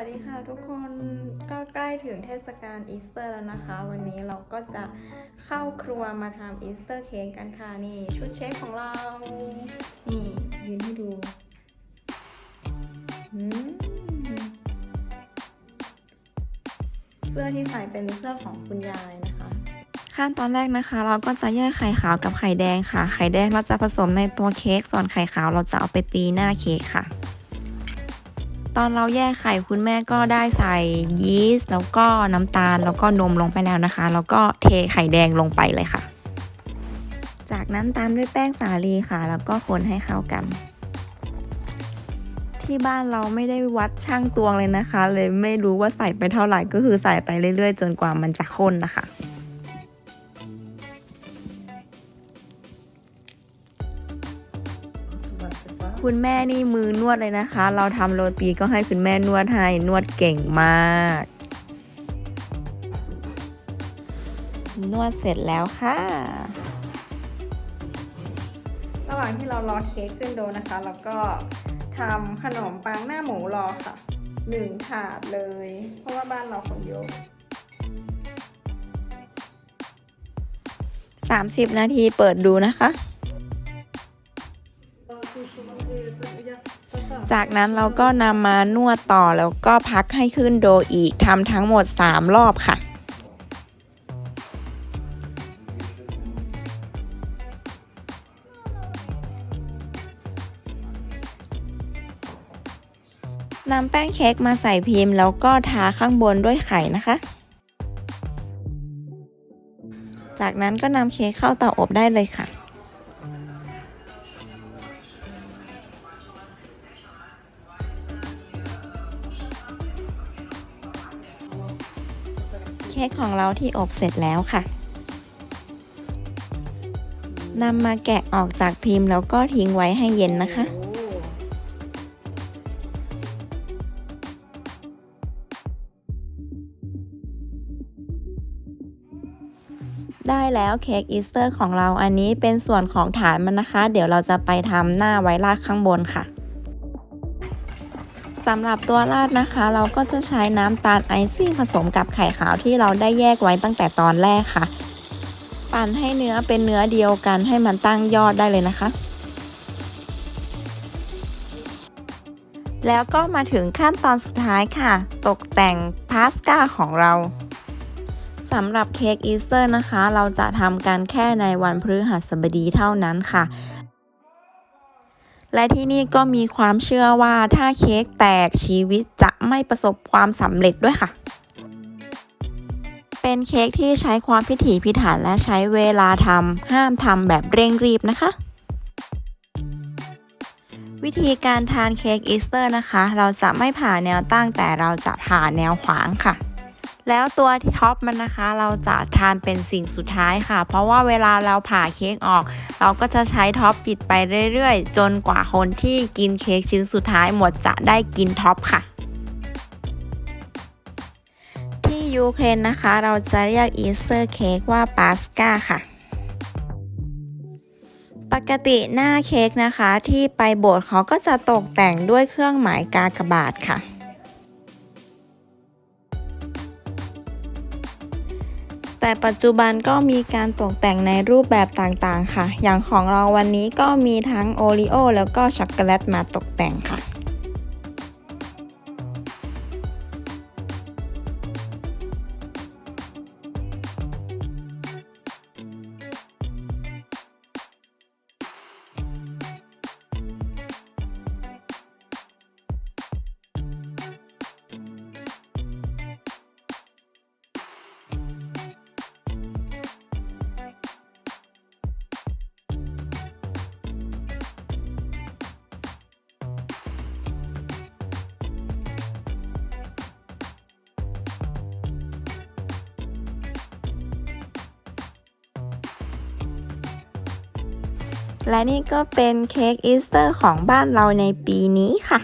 วัสดีค่ะทุกคนก็ใกล้ถึงเทศกาลอีสเตอร์แล้วนะคะ วันนี้เราก็จะเข้าครัวมาทำอีสเตอร์เค้กกันค่ะนี่ ชุดเชฟของเรา นี่ยืนให้ดูเสื้อที่ใส่เป็นเสื้อของคุณยายนะคะ ขั้นตอนแรกนะคะ เราก็จะแยกไข่ขาวกับไข่แดงค่ะ ไข่แดงเราจะผสมในตัวเค้กส่วนไข่ขาวเราจะเอาไปตีหน้าเค้กค่ะ ตอนเราแยกไข่คุณแม่ก็ได้ใส่ยีสต์แล้วก็น้ำตาลแล้วก็นมลงไปแล้วนะคะ แล้วก็เทไข่แดงลงไปเลยค่ะ จากนั้นตามด้วยแป้งสาลีค่ะ แล้วก็คนให้เข้ากัน ที่บ้านเราไม่ได้วัดช่างตวงเลยนะคะ เลยไม่รู้ว่าใส่ไปเท่าไหร่ก็คือใส่ไปเรื่อยๆ จนกว่ามันจะข้นนะคะ คุณแม่นี่มือนวดเลยนะคะ เราทำโรตีก็ให้คุณแม่นวดให้ นวดเก่งมาก นวดเสร็จแล้วค่ะ ระหว่างที่เรารอเค้กขึ้นโดนะคะ แล้วก็ทำขนมปังหน้าหมูรอค่ะหนึ่งถาดเลย เพราะว่าบ้านเราคนเยอะ30 นาทีเปิดดูนะคะ จากนั้นเราก็นำมานวดต่อแล้วก็พักให้ขึ้นโดอีกทำทั้งหมด 3 รอบค่ะนำแป้งเค้กมาใส่พิมพ์ แล้วก็ทาข้างบนด้วยไข่นะคะ จากนั้นก็นำเค้กเข้าเตาอบได้เลยค่ะ เค้กของเราที่อบเสร็จแล้วค่ะนำมาแกะออกจากพิมพ์แล้วก็ทิ้งไว้ให้เย็นนะคะ ได้แล้วเค้กอีสเตอร์ของเราอันนี้เป็นส่วนของฐานมันนะคะ เดี๋ยวเราจะไปทำหน้าไว้ราดข้างบนค่ะ สำหรับตัวราดนะคะ เราก็จะใช้น้ำตาลไอซิ่งผสมกับไข่ขาวที่เราได้แยกไว้ตั้งแต่ตอนแรกค่ะ ปั่นให้เนื้อเป็นเนื้อเดียวกันให้มันตั้งยอดได้เลยนะคะ แล้วก็มาถึงขั้นตอนสุดท้ายค่ะ ตกแต่งพาสต้าของเราสำหรับเค้กอีสเตอร์นะคะ เราจะทำกันแค่ในวันพฤหัสบดีเท่านั้นค่ะ และที่นี่ก็มีความเชื่อว่าถ้าเค้กแตกชีวิตจะไม่ประสบความสำเร็จด้วยค่ะ เป็นเค้กที่ใช้ความพิถีพิถันและใช้เวลาทำห้ามทำแบบเร่งรีบนะคะวิธีการทานเค้กอีสเตอร์นะคะ เราจะไม่ผ่าแนวตั้งแต่เราจะผ่าแนวขวางค่ะ แล้วตัวที่ท็อปมันนะคะ เราจะทานเป็นสิ่งสุดท้ายค่ะ เพราะว่าเวลาเราผ่าเค้กออก เราก็จะใช้ท็อปปิดไปเรื่อยๆ จนกว่าคนที่กินเค้กชิ้นสุดท้ายหมดจะได้กินท็อปค่ะที่ยูเครนนะคะ เราจะเรียกอีสเตอร์เค้กว่าปาสกาค่ะปกติหน้าเค้กนะคะที่ไปโบสถ์เขาก็จะตกแต่งด้วยเครื่องหมายกากบาทค่ะ แต่ปัจจุบันก็มีการตกแต่งในรูปแบบต่างๆค่ะ อย่างของเราวันนี้ก็มีทั้งโอรีโอแล้วก็ช็อกโกแลตมาตกแต่งค่ะ และนี่ก็เป็นเค้กอีสเตอร์ของบ้านเราในปีนี้ค่ะ